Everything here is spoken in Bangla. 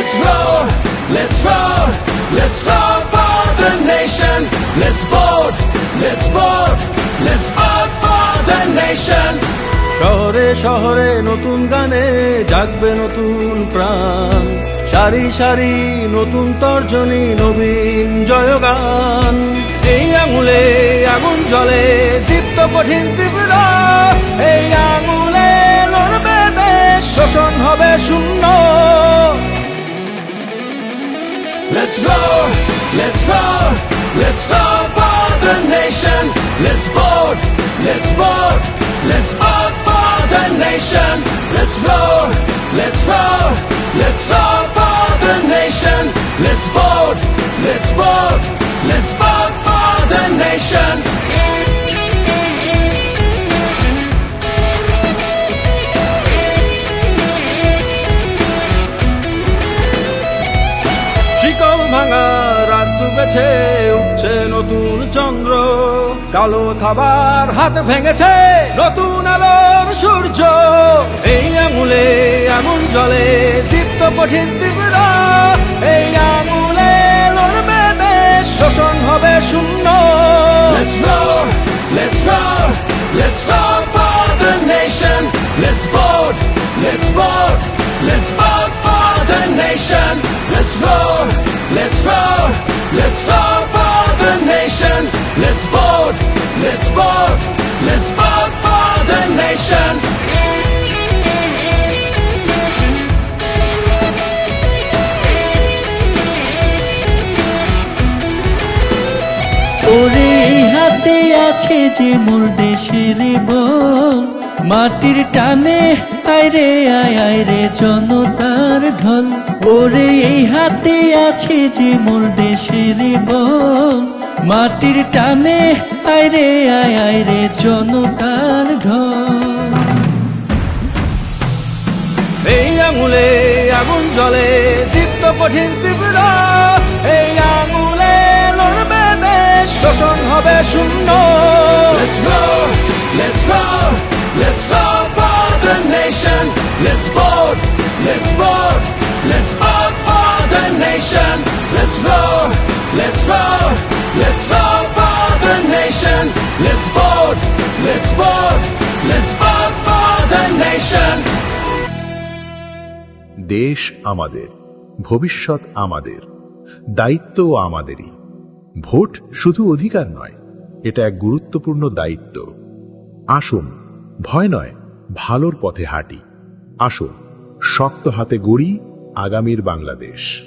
Let's roar, let's roar, let's roar for the nation. Let's vote, let's vote, let's vote for the nation. শহরে শহরে নতুন গানে জাগবে নতুন প্রাণ সারি সারি নতুন তর্জনী নবীন জয়গান এই আঙুলে আগুন জলে দীপ্ত কঠিন তীব্র এই আঙুলে লড়বে দেশ শোষণ হবে শূন্য Let's roar, let's roar, let's roar for the nation. Let's vote, let's vote, let's vote for the nation. Let's roar, let's roar, let's roar for the nation. Let's vote, let's vote, let's vote for the nation. ভাঙা রাত ডুবেছে উঠছে নতুন চন্দ্র কালো থাবার হাত ভেঙেছে নতুন আলোর সূর্য এই আঙুলে আগুন জলে দীপ্ত কঠিন তীব্র এই আঙুলে লড়বে দেশ শোষণ হবে শূন্য Let's roar, let's roar, let's roar for the nation. Let's vote, let's vote, let's vote for the nation. Let's roar, let's roar for the nation. Let's vote, let's vote, let's vote for the nation. ওরে হাতে আছে যে মোর দেশের বল মাটির টানে আয়রে আয় আয়রে জনতার ঢল। ওরে এই হাতে আছে যে মোর দেশের বল। মাটির টানে আয়রে আয় আয়রে জনতার ঢল। এই আঙুলে আগুন জলে দীপ্ত কঠিন তীব্র। এই আঙুলে লড়বে দেশ শোষণ হবে শূন্য। Let's roar, let's roar, let's roar for the nation. Let's vote, let's vote, let's vote for the nation. Let's roar, let's roar, let's roar for the nation. Let's vote, let's vote, let's vote for the nation. দেশ আমাদের ভবিষ্যৎ আমাদের দায়িত্বও আমাদেরই ভোট শুধু অধিকার নয় এটা এক গুরুত্বপূর্ণ দায়িত্ব আসুন ভয় নয় ভালোর পথে হাঁটি। আসুন শক্ত হাতে গড়ি আগামীর বাংলাদেশ।